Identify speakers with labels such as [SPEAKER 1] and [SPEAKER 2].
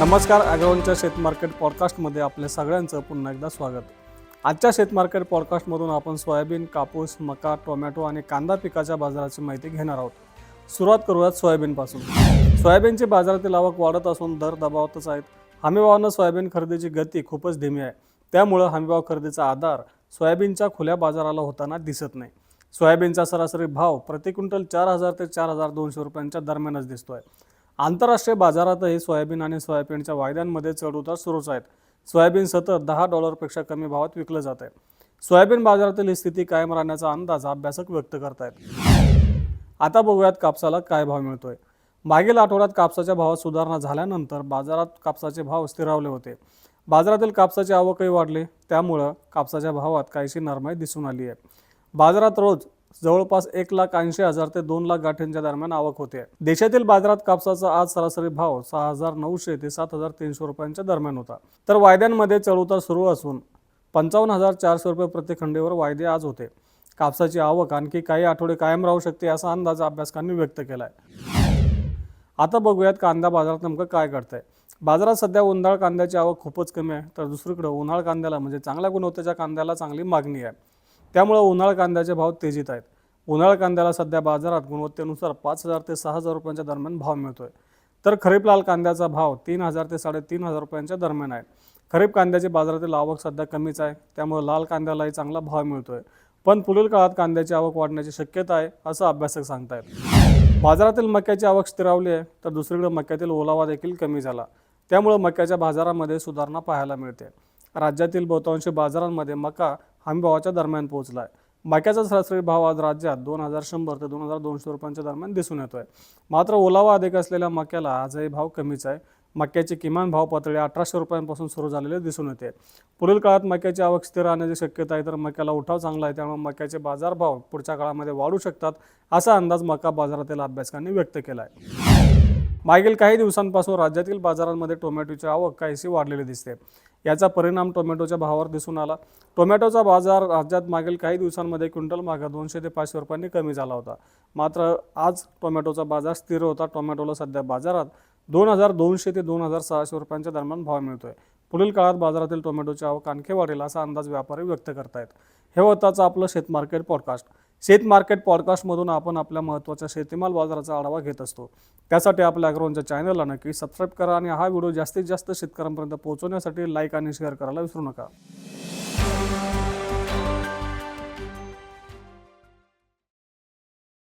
[SPEAKER 1] नमस्कार ॲग्रोनच्या शेत मार्केट पॉडकास्टमध्ये आपल्या सगळ्यांचं पुन्हा एकदा स्वागत. आजच्या शेत मार्केट पॉडकास्टमधून आपण सोयाबीन कापूस मका टोमॅटो आणि कांदा पिकाच्या बाजाराची माहिती घेणार आहोत. सुरुवात करूयात सोयाबीनपासून. सोयाबीनची बाजारातील आवक वाढत असून दर दबावातच आहेत. हमीभावानं सोयाबीन खरेदीची गती खूपच धीमी आहे. त्यामुळं हमीभाव खरेदीचा आधार सोयाबीनच्या खुल्या बाजाराला होताना दिसत नाही. सोयाबीनचा सरासरी भाव प्रति क्विंटल चार हजार ते चार हजार दोनशे रुपयांच्या दरम्यानच दिसतोय. आंतरराष्ट्रीय बाजारातही सोयाबीन आणि सोयाबीनच्या वायद्यांमध्ये चढउतार सुरूच आहेत. सोयाबीन सतत दहा डॉलरपेक्षा कमी भावात विकलं जात आहे सोयाबीन बाजारातील ही स्थिती कायम राहण्याचा अंदाज अभ्यासक व्यक्त करतायत. आता बघूयात कापसाला काय भाव मिळतोय. मागील आठवड्यात कापसाच्या भावात सुधारणा झाल्यानंतर बाजारात कापसाचे भाव स्थिरावले होते. बाजारातील कापसाची आवकही वाढली. त्यामुळं कापसाच्या भावात काहीशी नरमाई दिसून आली आहे बाजारात रोज जवळपास एक लाख ऐंशी हजार ते दोन लाख गाठींच्या दरम्यान आवक होते. देशातील बाजारात कापसाचा आज सरासरी भाव सहा हजार नऊशे ते सात हजार तीनशे रुपयांच्या दरम्यान होता. तर वायद्यांमध्ये चढउतार सुरू असून पंचावन्न हजार चारशे रुपये प्रतिखंडीवर वायदे आज होते. कापसाची आवक आणखी काही आठवडे कायम राहू शकते असा अंदाज अभ्यासकांनी व्यक्त केला आहे आता बघूयात कांदा बाजारात नेमकं काय घडतंय. बाजारात सध्या उन्हाळ कांद्याची आवक खूपच कमी आहे तर दुसरीकडे उन्हाळ कांद्याला म्हणजे चांगल्या गुणवत्तेच्या कांद्याला चांगली मागणी आहे. त्यामुळे उन्हाळ कांद्याचे भाव तेजीत आहेत. उन्हाळ कांद्याला सध्या बाजारात गुणवत्तेनुसार पाच हजार ते सहा हजार रुपयांच्या दरम्यान भाव मिळतोय. तर खरीप लाल कांद्याचा भाव तीन हजार ते साडेतीन हजार रुपयांच्या दरम्यान आहे. खरीप कांद्याची बाजारातील आवक सध्या कमीच आहे त्यामुळे लाल कांद्यालाही चांगला भाव मिळतोय. पण पुढील काळात कांद्याची आवक वाढण्याची शक्यता आहे असं अभ्यासक सांगतायत. बाजारातील मक्याची आवक स्थिरावली आहे तर दुसरीकडे मक्यातील ओलावा देखील कमी झाला. त्यामुळे मक्याच्या बाजारामध्ये सुधारणा पाहायला मिळते. राज्यातील बहुतांशी बाजारांमध्ये मका हमीभावाच्या दरम्यान पोहोचला आहे मक्याचा सरासरी भाव आज राज्यात दोन हजार शंभर ते दोन हजार दोनशे रुपयांच्या दरम्यान दिसून येतोय. मात्र ओलावा अधिक असलेल्या मक्याला आजही भाव कमीच आहे. मक्याची किमान भाव पातळी अठराशे रुपयांपासून सुरू झालेले दिसून येते. पुढील काळात मक्याची आवक स्थिर राहण्याची शक्यता आहे तर मक्याला उठाव चांगला आहे त्यामुळे मक्याचे बाजारभाव पुढच्या काळामध्ये वाढू शकतात असा अंदाज मका बाजारातील अभ्यासकांनी व्यक्त केला आहे मागील काही दिवसांपासून राज्यातील बाजारांमध्ये टोमॅटोची आवक काहीशी वाढलेली दिसते. याचा परिणाम टोमॅटोच्या भावावर दिसून आला. टोमॅटोचा बाजार राज्यात मागील काही दिवसांमध्ये क्विंटल मागे दोनशे ते पाचशे रुपयांनी कमी झाला होता. मात्र आज टोमॅटोचा बाजार स्थिर होता. टोमॅटोला सध्या बाजारात दोन हजार दोनशे ते दोन हजार सहाशे रुपयांच्या दरम्यान भाव मिळतोय. पुढील काळात बाजारातील टोमॅटोची आवक आणखी वाढेल असा अंदाज व्यापारी व्यक्त करतायत. हे होताच आपलं शेतमार्केट पॉडकास्ट. शेत मार्केट पॉडकास्टमधून आपण आपल्या महत्त्वाच्या शेतीमाल बाजाराचा आढावा घेत असतो. त्यासाठी आपल्या अग्रोनच्या चॅनलला नक्की सबस्क्राईब करा आणि हा व्हिडिओ जास्तीत जास्त शेतकऱ्यांपर्यंत पोहोचवण्यासाठी लाईक आणि शेअर करायला विसरू नका.